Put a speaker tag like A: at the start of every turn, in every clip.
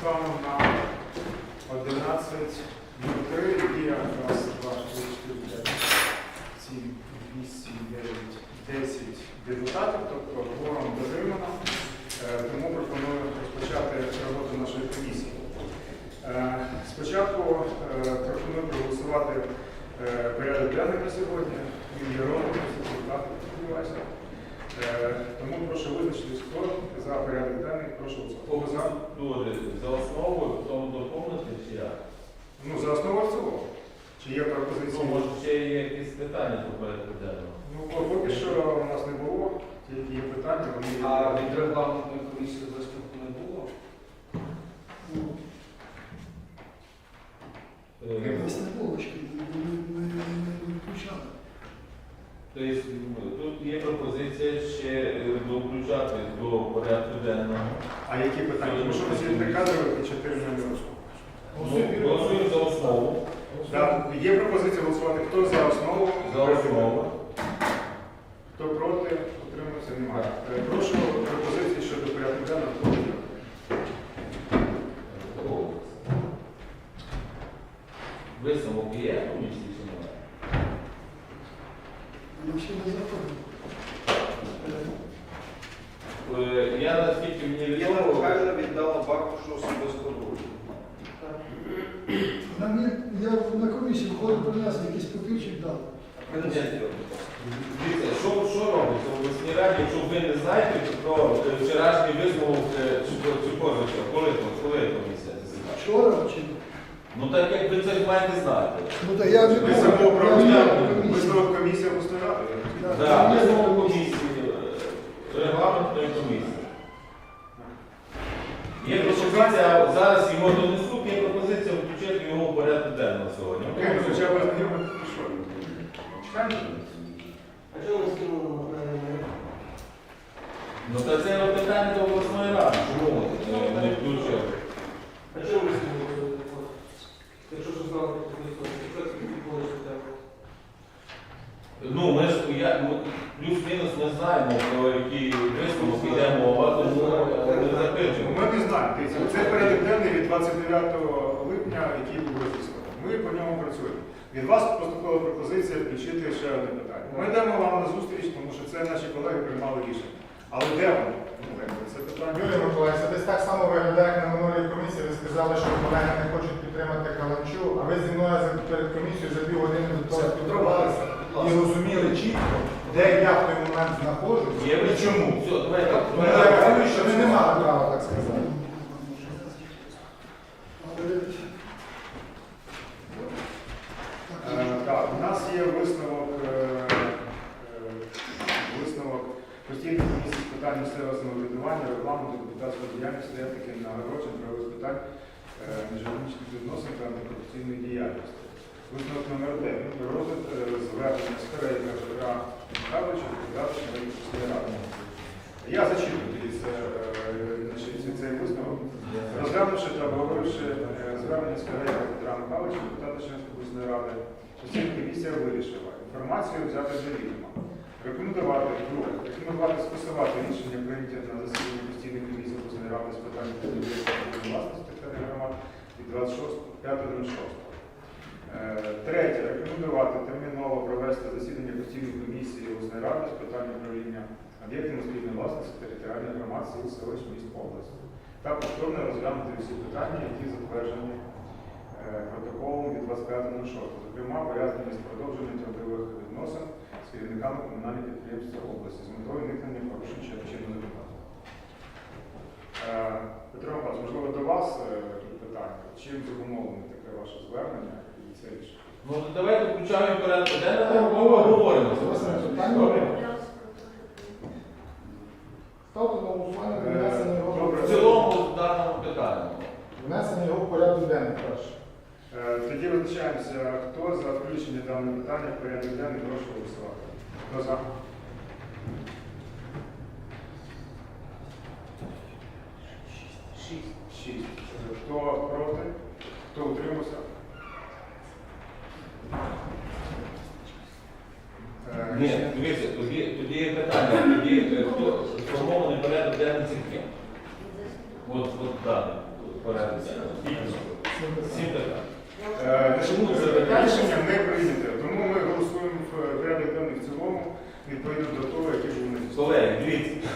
A: станом на 11.03 є раз, два, три, чотири, п'ять, сім, вісім, дев'ять, десять депутатів, тобто кворум дотримано. Е, Тому пропоную розпочати роботу нашої комісії. Е, Спочатку е, пропоную проголосувати порядок денний на сьогодні. Він є депутати, сподіваюся. Е, Тому прошу визначитись, хто за порядок денний, прошу Кого за?
B: Добре, за основу, потім доповнити чи як?
A: Ну, за основу в цілому. Чи є
B: Ну,
A: пропозиції?
B: може, ще є якісь питання по порядку денного.
A: Ну, поки що у нас не було, тільки є питання, вони.
C: А від регламентної комісії висновку не було?
B: Е,
D: Якось не було, що ми ми- ми не включали.
B: Тобто ну, тут є пропозиція ще е, доключати до порядку денного.
A: А які питання? Тому що освітне кадрових і чотири не розповідає.
B: Ну, Голосуємо за основу.
A: Так, є пропозиція голосувати. Хто за основу?
B: За основу.
A: Хто проти? Утримався? Немає. Е, Прошу пропозиції щодо порядку денного. Хто за?
B: Висновок є комісії чи немає?
D: Ще не заходимо.
B: Е, Я наскільки мені
C: Єна
B: відомо,
C: Михайлівна віддала особисто руку.
D: Нам є, я на комісію входив, принесли якийсь папірчик дав.
B: Що, що робиться у Весні Раді, якщо ви не знаєте про е, вчорашній висновок е, чи про- чи позавчора, коли, коли комісія засідала?
D: Вчора чи?
B: Ну так як ви це маєте знати.
D: Ну так я не
A: Ви
D: був,
A: забув про
D: я не був на
A: висновок
D: комісії.
A: висновок комісії обласної ради.
D: Да.
B: Так, висновок комісії, е, регламентної комісії. Є пропозиція, зараз його донесуть, є пропозиція включити його в порядок денного сьогодні.
A: Окей, ну, хоча б знайомий, ну, що?
C: А чого ви скинули на
B: Ну та це питання до обласної ради. Чому е, не включили?
C: А чого ви скинули? Якщо що знали, то це відповідь
B: Ну, ми ж я, ми, плюс-мінус ми знаємо, про який висновок йде мова, тому е, не
A: Ну,
B: запитуємо.
A: Ми не знаємо. Це порядок денний від 29 липня, який був розісланий. Ми по ньому працюємо. Від вас поступила пропозиція включити ще одне питання. Ми йдемо вам на зустріч, тому що це наші колеги приймали рішення. Але де вони? Ну, Це питання.
E: Юрій Миколаївич, це десь так само виглядає, як на минулій комісії. Ви сказали, що колеги не хочуть підтримати Каланчу, а ви зі мною за- перед комісією за півгодини до того спілкувалися і розуміли чітко, де я в той момент знаходжусь і чому.
B: Все,
E: я рахую, що ви не мали права так сказати.
D: Але
A: Е, Так, у нас є висновок, е, е, висновок постійної комісії з питань місцевого самоврядування, регламенту, депутатської діяльності, етики, нагороджень, правових питань, е, міжнародних відносин та антикорупційної діяльності. Висновок номер 9. Про розгляд е, звернення з Перейка Петра Михайловича, депутата Чернігівської ради. Я зачитую е, цей- висновок. Розглянувши та обговоривши звернення з Перейка Петра Михайловича, депутата обласної ради, Постійна комісія вирішила інформацію взяти за відомо. Рекомендувати друге, рекомендувати скасувати рішення прийняті на засіданні постійної комісії ради з питань власності територіальних громад від 26 5.06. Е, Третє. Рекомендувати терміново провести засідання постійної комісії обласної ради з питань управління об'єктами спільної власності територіальних громад сіл, селищ, міст області. Та повторно розглянути всі питання, які затверджені е, протоколом від 25.06, зокрема пов'язані з продовженням трудових відносин з керівниками комунальних підприємств області з метою уникнення порушень чи чинного законодавства. Е, Петро Михайлович, можливо, до вас е, тут питання. Чим зумовлене таке ваше звернення і це рішення?
B: Ну давайте включаємо в порядок денного, мова говоримо. Добре.
E: Ставте на голосування
A: Е,
E: внесення його
A: добре.
B: В цілому в даному питанні.
E: внесення його в порядок денний перше.
A: Е, Тоді визначаємося, хто за включення даного питання в порядок денний, прошу голосувати. Хто за? Шість. Шість. Е, Хто проти? Хто утримався? Е,
B: Ні, дивіться, тоді, тоді є питання, тоді е, хто сформований порядок денний цих ким? От, от даний. порядок денний.
A: Е,
B: Чому це питання?
A: Рішення не прийнято, тому ми голосуємо в порядок денний в цілому, відповідно до того, який був надісланий.
B: Колеги, дивіться,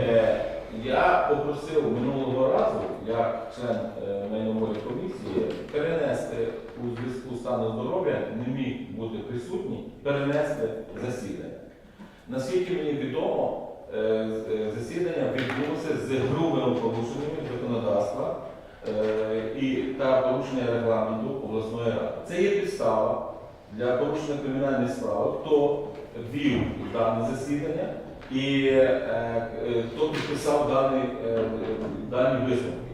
B: е, я попросив минулого разу, як член е, майнової комісії, перенести у зв'язку з станом здоров'я, не міг бути присутній, перенести засідання. Наскільки мені відомо, е, е, засідання відбулося з грубими порушеннями законодавства і та порушення регламенту обласної ради. Це є підстава для порушення кримінальної справи, хто вів дане засідання і хто підписав дані, дані висновки.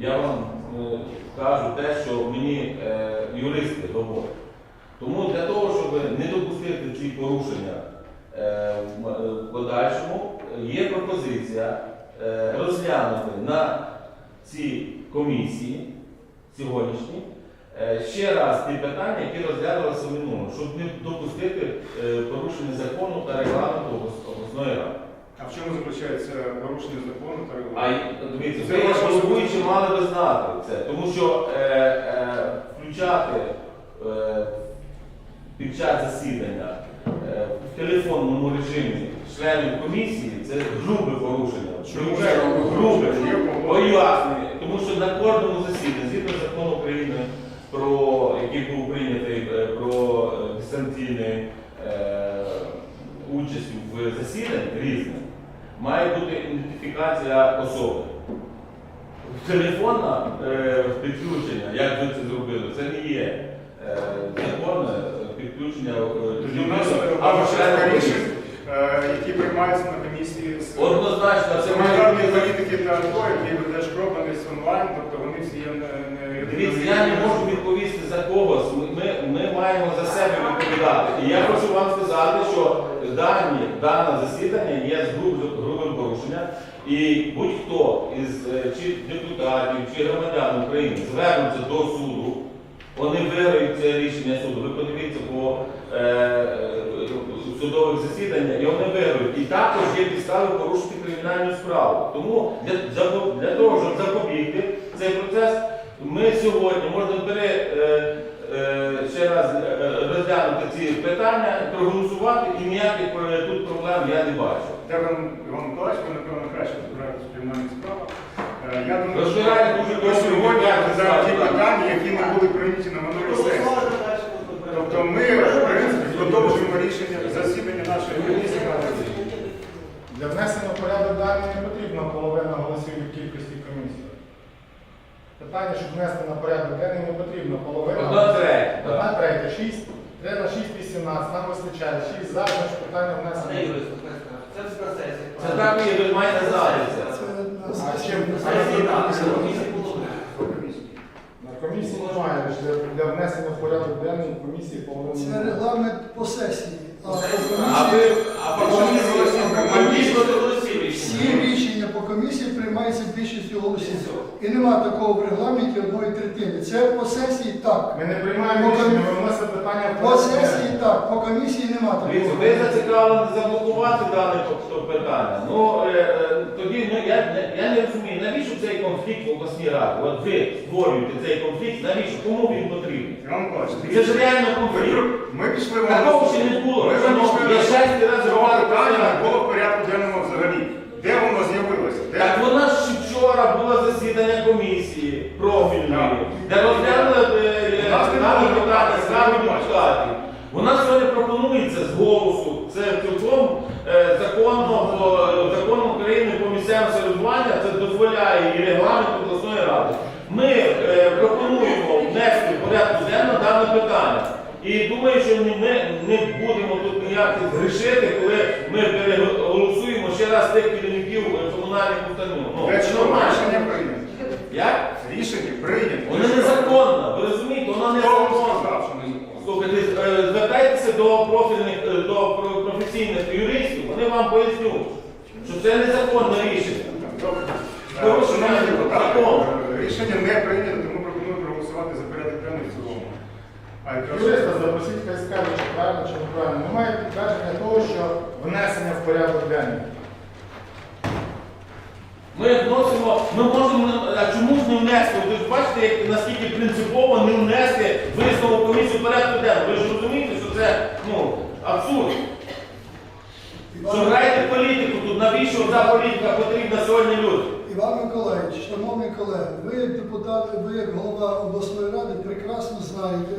B: Я вам е, кажу те, що мені е, юристи говорять. Тому для того, щоб не допустити ці порушення е, в е, подальшому, є пропозиція е, розглянути на цій комісії сьогоднішній е, ще раз ті питання, які розглядалися в минулому, щоб не допустити е, порушення закону та регламенту обласної ради.
A: В чому заключається порушення закону та
B: А
A: регламенту?
B: дивіться,
A: Це
B: ви як
A: ваша
B: головуючі
A: особиста-
B: мали би знати це, тому що е, е, включати е, під час засідання е, в телефонному режимі членів комісії це грубе порушення.
A: Чому
B: Грубе,
A: грубе
B: грубе.
A: Є
B: тому що на кожному засіданні, згідно закону України, про який був прийнятий е, про е, дистанційну е, участь в засіданні різних, має бути ідентифікація особи. Телефонне е, підключення, як ви це зробили, це не є е, законне підключення е, або
A: рішень, е, які приймаються на комісії з
B: Однозначно, це має
A: політики та АТО, які веде Шкроба десь онлайн, тобто вони всі є не,
B: Дивіться, я не можу відповісти за когось. Ми, ми маємо за себе відповідати. І я хочу вам сказати, що дані, дане засідання є з груб- грубим порушенням. І будь-хто із е, чи депутатів, чи громадян України звернуться до суду, вони виграють це рішення суду. Ви подивіться по е, е, судових засіданнях, і вони виграють. І також є підстави порушити кримінальну справу. Тому для, для, того, щоб запобігти цей процес, ми сьогодні можемо пере, е, ще раз е, розглянути ці питання, проголосувати і ніяких е, тут проблем я не бачу.
A: Дякую, Іван Миколаївич, ви, напевно, краще розбираєтесь в кримінальних справах. Е, Я думаю,
B: Розбираєтесь дуже
A: що
B: добре,
A: сьогодні розглядаємо ті питання, які не були прийняті на минулій сесії. Тобто ми, в принципі, продовжуємо рішення засідання нашої комісії.
E: Для внесення в порядок денний не потрібна половина голосів від кількості. Питання, щоб внести на порядок денний, не потрібно половина.
B: Одна третя.
E: Одна третя, 6, 3 на 6, 18, нам вистачає 6 за, значить питання внесено.
C: Це все на сесії.
B: Це так і ви маєте
D: на
E: А чим?
C: На комісії
E: немає, для, для внесення в порядок денний комісії половина.
D: Це регламент по сесії. А по
B: ви,
D: комісії
B: а по комісії, голосів
D: всі
B: рішення.
D: По комісії приймаються більшістю голосів. І нема такого в регламенті одної третини. Це по сесії так.
E: Ми не приймаємо рішення, ми вносимо питання в
D: По
E: порядок
D: сесії
E: денний.
D: так, по комісії нема
B: Дивіться,
D: такого.
B: ви зацікавлені заблокувати дане тобто, питання. Ну е, е, тоді ну, я, не- я не розумію, навіщо цей конфлікт в обласній раді? От ви створюєте цей конфлікт, навіщо? Кому він потрібен?
A: Іван Миколаївич,
B: Це ж реально конфлікт.
A: ми пішли в
B: Такого ще не було.
A: Ми вже пішли
B: я шесть разів говорю,
A: питання не було в порядку денному взагалі. Де воно з'явилося? Де?
B: Так вона ж вчора було засідання комісії профільної, де розглянули е,
A: У нас не
B: дане
A: було
B: питання
A: депутатів.
B: Вона сьогодні пропонується з голосу. Це цілком е, законно, законом України по місцевому самоврядуванню, це дозволяє і регламент обласної ради. Ми е, пропонуємо внести в. І думаю, що ми не будемо тут ніяк згрішити, коли ми переголосуємо ще раз тих керівників комунальних установ. Ну, це нормально.
A: рішення прийнято?
B: Як?
A: Рішення прийнято.
B: Воно незаконно, ви розумієте,
A: що незаконно?
B: Слухайте, е, звертайтеся до профільних, е, до професійних юристів, вони вам пояснють, що це незаконне рішення.
A: Добре.
B: Добре,
A: Е, Шановні
B: що
A: депутати,
B: закон.
A: е, рішення не прийнято, тому пропоную проголосувати за порядок денний в цілому. А
E: Юриста запросіть, хай скаже, чи правильно, чи неправильно. Немає підтвердження того, що внесення в порядок денний.
B: Ми вносимо, ми можемо, а чому ж не внести? Ви ж бачите, як, наскільки принципово не внести висновок комісії в порядку денного. Ви ж розумієте, що це ну, абсурд. Що граєте політику тут, навіщо ця політика потрібна сьогодні людям?
D: Іван Миколаївич, шановні колеги, ви як депутат, ви як голова обласної ради прекрасно знаєте,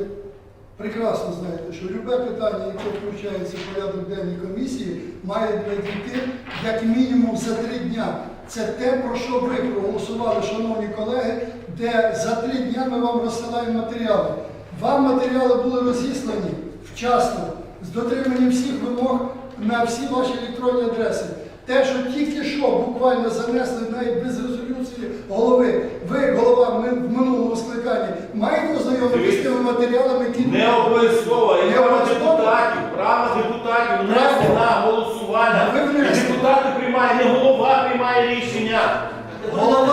D: прекрасно знаєте, що любе питання, яке включається в порядок денний комісії, має надійти як мінімум за три дня. Це те, про що ви проголосували, шановні колеги, де за три дня ми вам розсилаємо матеріали. Вам матеріали були розіслані вчасно, з дотриманням всіх вимог на всі ваші електронні адреси. Те, що тільки що буквально занесли навіть без резолюції голови, маєте ознайомитися з тими матеріалами, які
B: Не обов'язково, є право депутатів, право депутатів внести на голосування.
D: Ви внесли.
B: Депутати приймають, не голова приймає рішення.
D: голова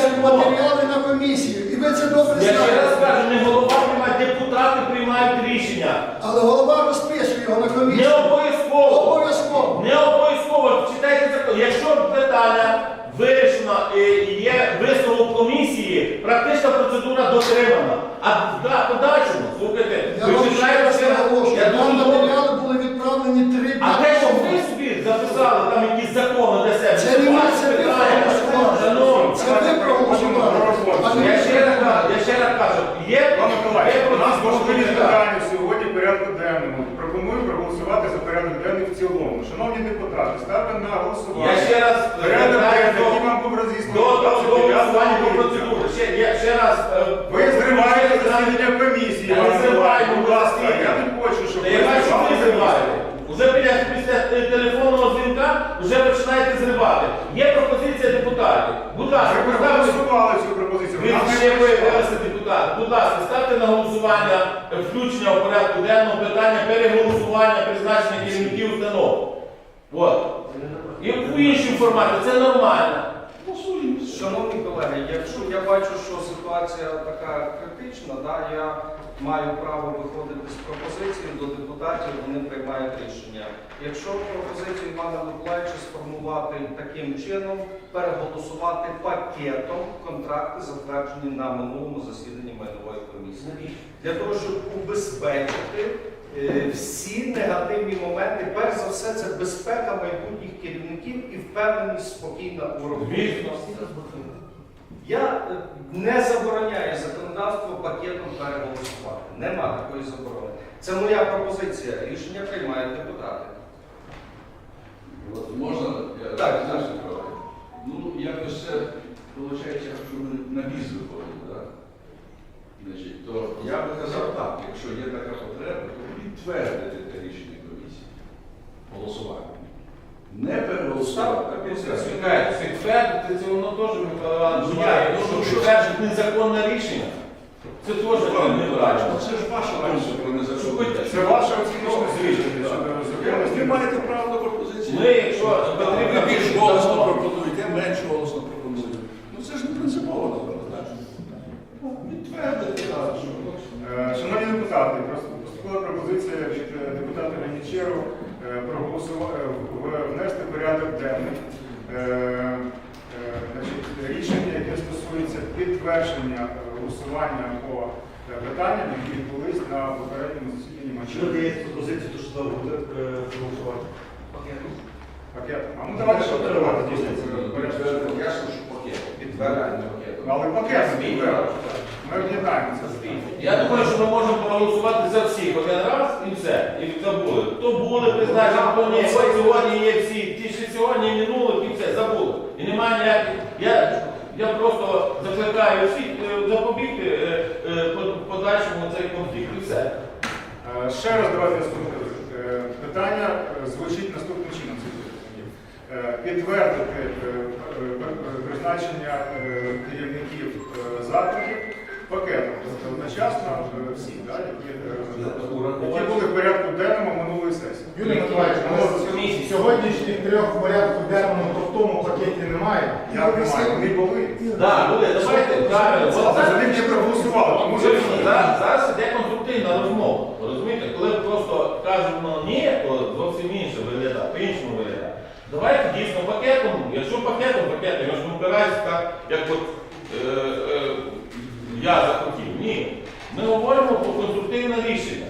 B: закон.
D: матеріали на комісію. І ви це добре
B: Я ще раз кажу, не голова приймає, депутати приймають рішення.
D: Але голова розписує його на
B: Не
D: комісію.
B: обов'язково.
D: Обов'язково.
B: Не обов'язково. Читайте закон. Якщо питання вирішено і є висновок комісії, практична процедура дотримана. А в да- подальшому, слухайте,
D: Я
B: ви
D: вам ще
B: читаєте
D: раз
B: ще раз,
D: наголошую,
B: я
D: нам
B: дуже добре.
D: матеріали були відправлені три
B: А те,
D: дні
B: що
D: тому.
B: ви собі записали там якісь закони для себе,
D: Це не ми,
B: ваше
D: це ви
B: питання.
D: проголосували.
B: Шановні,
D: Це ви проголосували. А не
B: я ще раз кажу, я ще раз кажу, є,
A: Пане Миколаївич,
B: є
A: у нас
B: процедура.
A: важливі питання сьогодні в порядку денному. Пропоную проголосувати за порядок денний в цілому. Шановні депутати, ставте на голосування.
B: Я ще раз
A: Порядок
B: звертаюся
A: денний, який
B: до-
A: вам був
B: До
A: розісланий.
B: до- до
A: 29
B: голосування по
A: липня.
B: процедурі. Ще, я ще раз. е,
A: Ви зриваєте
B: ще раз-
A: засідання комісії.
B: Я не
A: Іван
B: зриваю,
A: Миколаївич, будь
B: будь
A: ласка.
B: ласка.
A: Я не хочу, щоб
B: Та я бачу, що ви
A: зривали
B: зриваєте. Уже після, після е, телефонного дзвінка вже починаєте зривати. Є пропозиція депутатів. Будь ласка,
A: Ви
B: поставте.
A: проголосували цю пропозицію.
B: Ви
A: Вона не
B: ще
A: пройшла.
B: вивести депутати. Будь ласка, ставте на голосування е, включення у порядку денного питання переголосування призначення керівників установ. От. І в іншому форматі це нормально.
F: Шановні колеги, якщо я бачу, що ситуація така критична, да, я маю право виходити з пропозицією до депутатів, вони приймають рішення. Якщо пропозицію Івана Миколаївича сформувати таким чином, переголосувати пакетом контракти, затверджені на минулому засіданні майнової комісії, для того, щоб убезпечити всі негативні моменти, перш за все, це безпека майбутніх керівників і впевненість спокійна у роботі. Я е, не забороняю законодавство пакетом переголосувати. Нема такої заборони. Це моя пропозиція. Рішення приймають депутати.
G: От можна я
F: Так,
G: знаєш,
F: так.
G: трохи? Ну, якось це виходить, що ми на біз виходимо, так? Значить, то я би казав так, якщо є така потреба, то підтвердити те рішення комісії. Голосування. Не переголосувати, а підтвердити.
B: Чекайте, підтвердити це воно теж Михайло Іванович
G: Ну,
B: має. Ну, що
G: що?
B: підтверджують незаконне рішення. Це теж неправильно.
G: Це ж ваша думка про незаконне.
A: Це ваше оціночне рішення
G: Ви маєте право на пропозиції.
B: Ми, якщо потрібно,
G: Ви більш голосно пропонуєте, я менш голосно пропоную. Ну це ж не принципово, напевно, Підтвердити, так. що-
A: Е, Шановні депутати, просто поступила пропозиція від е, депутата проголосувати внести порядок денний е, е, значить, рішення, яке стосується підтвердження е, голосування по е, питанням, які відбулись на попередньому засіданні
H: Що дає пропозицію, то що буде е, проголосувати?
A: Пакет. А ну давайте що треба дійсно.
G: Підтвердити, ясно, пакет. Підтвердити пакет.
A: Але пакет. Ми об'єднаємося.
B: Я думаю, що ми можемо проголосувати за всіх один раз і все. І забули. Хто були призначені, хто ні. Сьогодні є всі. Ті, що сьогодні і минулих, і все, забули. І немає ніяких. Я, я просто закликаю всіх е, запобігти е, е, по- подальшому цей конфлікт і все.
A: Е, Ще раз давайте наступне. Е, Питання е, звучить наступним чином. Е, Підтвердити е, е, е, призначення е, керівників е, закладів пакетом. Тобто одночасно е, всі, да, які, е, були в порядку денному минулої сесії.
E: Юрій Миколаївич, ну, сьогоднішніх трьох в порядку денному, то в тому пакеті немає.
A: Я немає, вони були.
B: Так, були, давайте правильно.
A: За них не проголосували, тому що
B: Зараз, зараз іде конструктивна розмова. Розумієте, коли просто кажемо ні, то зовсім інше виглядає, по-іншому виглядає. Давайте дійсно пакетом, якщо пакетом, пакетом, я ж не так, як от я захотів. Ні. Ми говоримо про конструктивне рішення.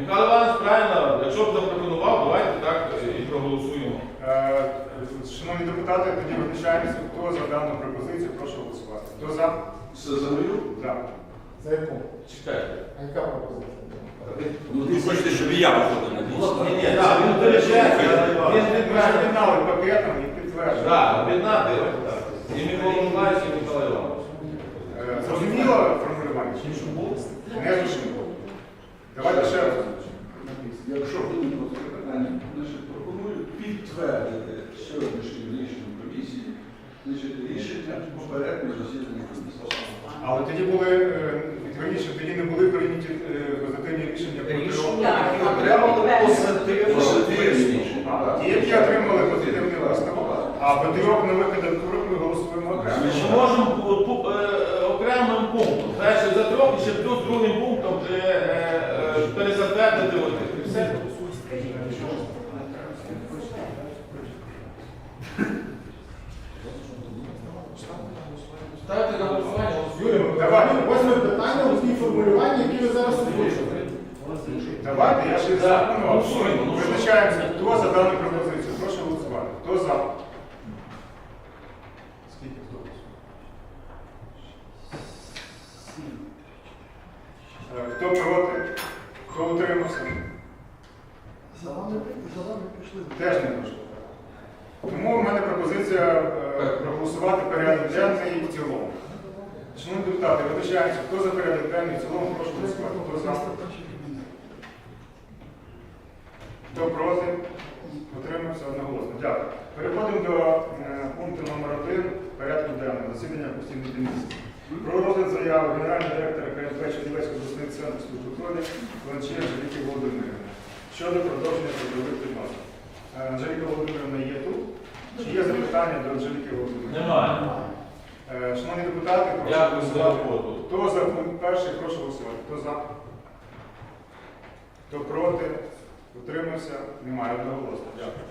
B: Михайло Іванович, правильно, якщо б запропонував, давайте так е, і проголосуємо.
A: Е, шановні депутати, тоді визначаємося, хто за дану пропозицію, прошу голосувати. Хто за?
G: Все за мою?
A: За.
E: За яку?
B: Чекайте.
E: А яка пропозиція?
G: Ну, ви хочете, щоб і я виходив на
B: дійсно?
G: Ні,
B: ні, так, він вирішається. Він
A: Ми ж пакетом і підтверджує.
B: Так, об'єднати. І Микола Миколаївич,
A: Зрозуміло формулювання? Не зрозуміло. Давайте ще раз.
G: Якщо виникло таке питання, значить пропоную підтвердити сьогоднішнім рішенням комісії, значить рішення попереднього засідання комісії.
A: Але тоді були, е, верніше, тоді не були прийняті е, позитивні рішення.
F: Рішення, отримали
G: Позитивні рішення.
A: Ті, які отримали позитивний висновок, а по трьох нових кандидатурах ми голосуємо окремо.
B: Ми можемо по- по- е, окремим пунктом. Перше за трьох, і ще плюс другим пунктом вже е, е, перезатвердити от і все. Ставте на голосування.
E: Юрій, давайте восьме питання у тій формулюванні, які ви зараз озвучили.
A: Давайте, я ще запропонував.
B: ну?
A: Визначаємося, хто за дану пропозицію. Прошу голосувати. Хто за? Скільки хто голосує? Е, Хто проти? Хто утримався?
D: За вами, за вами пішли.
A: Теж не пройшло. Тому в мене пропозиція е, проголосувати порядок денний в цілому. Шановні депутати, визначаємося, хто за порядок денний в цілому, прошу голосувати. Хто за? Хто проти? Утримався одноголосно. Дякую. Переходимо до е, пункту номер один порядку денного засідання постійної комісії. Про розгляд заяви генерального директора КНП Чернівецького обласний центр служби крові Ланчія Анжеліки Володимирівни щодо продовження трудових відносин. Е, Анжеліка Володимирівна є тут. Чи є запитання до Анжеліки Володимирівни?
B: Немає.
A: Е, Шановні депутати, прошу
B: Дякую за
A: голосувати.
B: роботу.
A: Хто за пункт перший, прошу голосувати. Хто за? Хто проти? Утримався? Немає одноголосно. Дякую.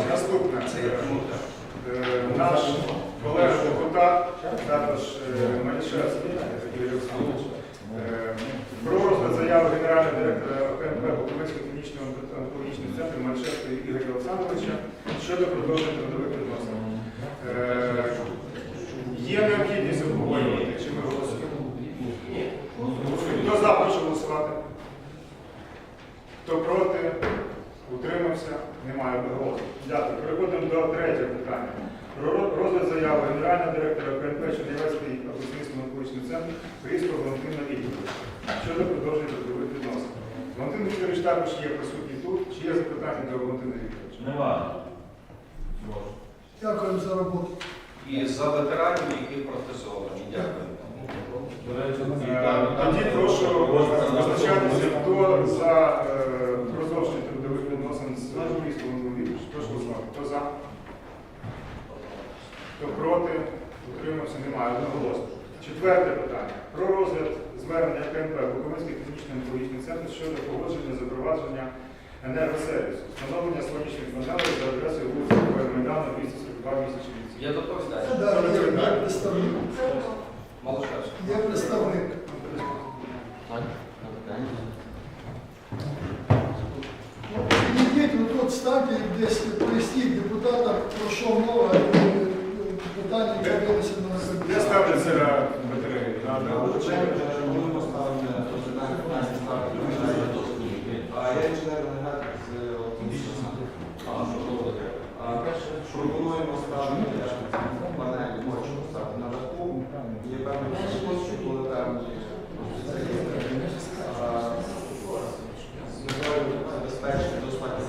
A: Е, Наступне. Е, е, Наш колега депутат, також е, Малішевський Юрій Олександрович, е, про розгляд заяви генерального директора ОКНП Буковинського клінічного онкологічного центру Малішевського Ігоря Олександровича щодо продовження трудових відносин. Е, Є необхідність обговорювати, чи ми голосуємо? Хто за, прошу голосувати. Хто проти? Утримався? Немає одноголосно. Дякую. Переходимо до третього питання. Про розгляд заяви генерального директора КНП Чернівецький обласний стоматологічний центр Кріспа Валентина Вікторовича щодо продовження трудових відносин. Валентин Вікторович також є присутній тут. Чи є запитання до Валентина Вікторовича?
B: Немає.
D: Дякуємо за роботу.
F: І за ветеранів, які протезовані. Дякую.
A: Е, Тоді прошу визначатися, хто за е, продовження трудових відносин з Кріспом Вікторовичем. Прошу голосувати. Хто за? Хто проти? Утримався? Немає. Одноголосно. Четверте питання. Про розгляд звернення КНП Буковинський клінічний онкологічний центр щодо погодження запровадження енергосервісу, встановлення сонячних панелей за адресою вулиці Майдану 242 місячні.
F: Є доповідач.
D: Да, є, є представник.
F: Малишевський.
D: Є представник. Ну, Підійдіть, тут станьте десь поясніть депутатам, про що мова, питання, яке винесено на
A: Де
D: комітет.
A: ставляться батареї? На
I: А я інженер-енергетик з Пропонуємо ставити панелі, можемо ставити на даху. Є певний спосіб, що коли певні з метою забезпечити достатньо.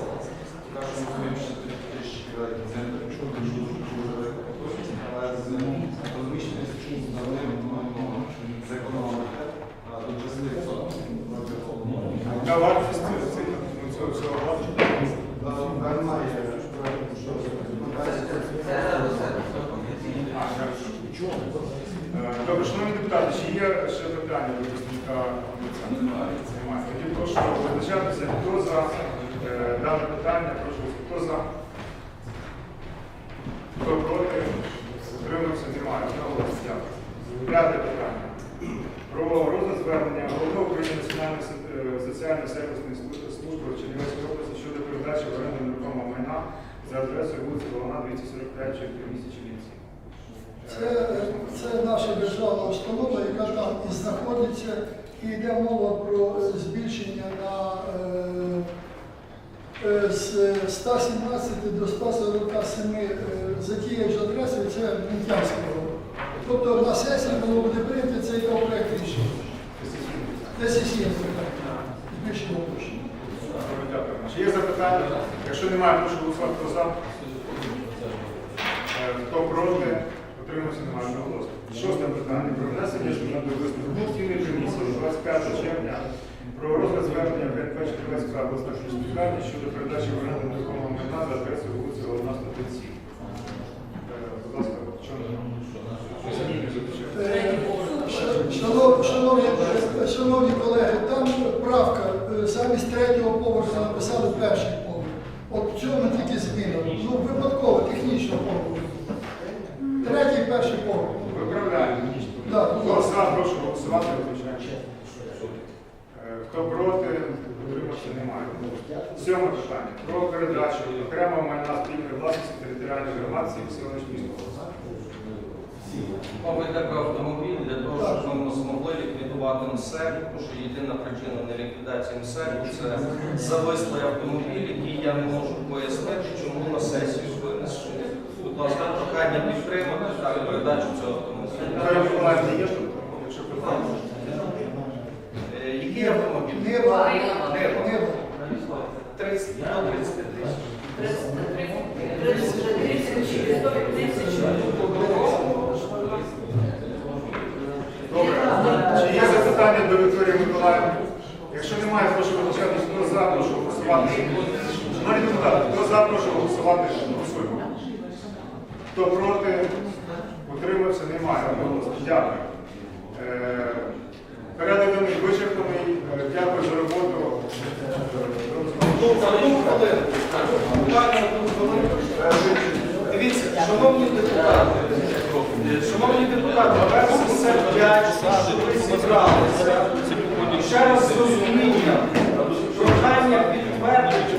I: Також ми розуміємо, що тут трішки великий центр, що дуже велика потужність, але з розміщеністю за ним маємо зекономити а, до 10%.
A: На вартість цих ну, цього всього
I: Немає.
A: А, хорошо. Е, Добре, шановні депутати, чи є ще питання до представника омбудсмена?
G: Немає.
A: Немає. Тоді прошу визначатися, хто за е, дане питання, прошу, хто за? Хто проти? Утримався, немає. Одноголосно. Дякую. П'яте питання. Про розгляд звернення головного управління Національної е, соціальної сервісної служби Чернівецькій області передачі в нерухомого майна за адресою вулиця Головна, 245 в місті Чернівці.
D: Це, це наша державна установа, яка там і знаходиться, і йде мова про збільшення на е, е, з 117 до 147 е, за тією ж адресою, це Мінтянського. Тобто на сесії було буде прийнято цей проект рішення.
A: Є запитання? Якщо немає, прошу голосувати. Хто за? Е, Хто проти? Утримався, немає одноголосно. Шосте питання. Про внесення висновку постійної комісії 25 червня про розгляд звернення ГНП Черкаської обласної адміністрації щодо передачі в оренду нерухомого майна за адресою вулиці Головна 137. Е, Будь ласка, чому? Самі звичайно.
D: Е, шанов- Шановні, шановні колеги, там правка е, замість написали перший поверх. От в цьому тільки зміна. Ну, випадково, технічно поверх. Третій, перший поверх.
A: Виправляємо.
D: Так, будь
A: Хто
D: ласка.
A: за, прошу голосувати, виключаємо. Е, Хто проти, утримався, немає. Сьоме питання. Про передачу окремого майна спільної власності територіальної громади Сілович міста.
F: Йде про автомобіль для того, щоб ми змогли ліквідувати МСЕК, тому що єдина причина неліквідації МСЕК це завислий автомобіль, який я не можу пояснити, чому на сесію винесли. Будь ласка, прохання підтримати так, передачу цього автомобіля. Е, Який автомобіль?
D: Нива.
F: Нива.
D: Нива.
F: 30 до 30 тисяч.
A: Добре. Є запитання до Вікторії Миколаївни? Якщо немає, прошу визначатись, хто за, прошу голосувати. Шановні депутати, хто за, прошу голосувати, голосуємо. Хто проти, утримався, немає. Дякую. Е, Порядок денний вичерпаний. Е, Дякую за роботу. До
F: хвилину. Дивіться, шановні депутати, е, шановні депутати, перше все вдячні, що ви зібралися. Ще раз розуміння, прохання підтвердити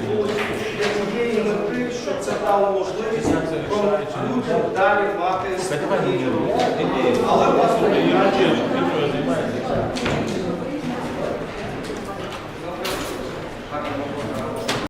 F: тієї мети, що це дало можливість людям далі мати спокійну. Але вас